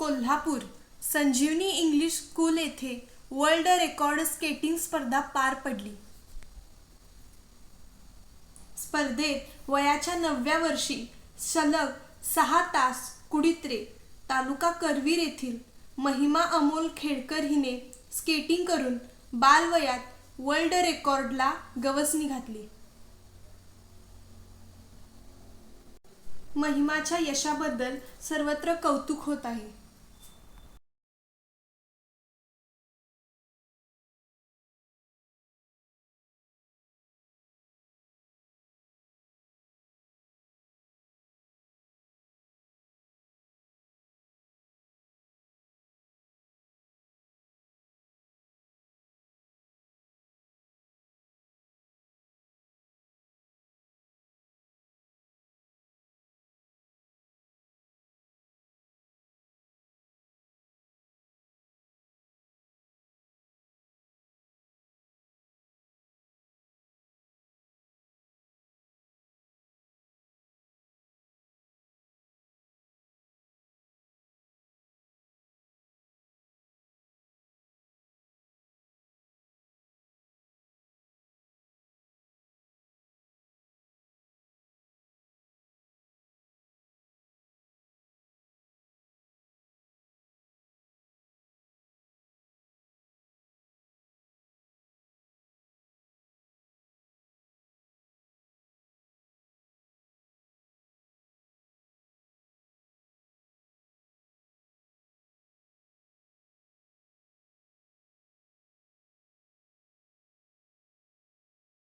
Kolhapur. Sanjivani English school येथे world record skating स्पर्धा पार पडली. स्पर्धेत वयाच्या नवव्या वर्षी सलग सहा तास कुडित्रे तालुका करवीर येथील महिमा अमोल खेडकर हिने स्केटिंग करून बालवयात वर्ल्ड रेकॉर्डला गवसणी घातली. महिमाच्या यशाबद्दल सर्वत्र कौतुक होत आहे.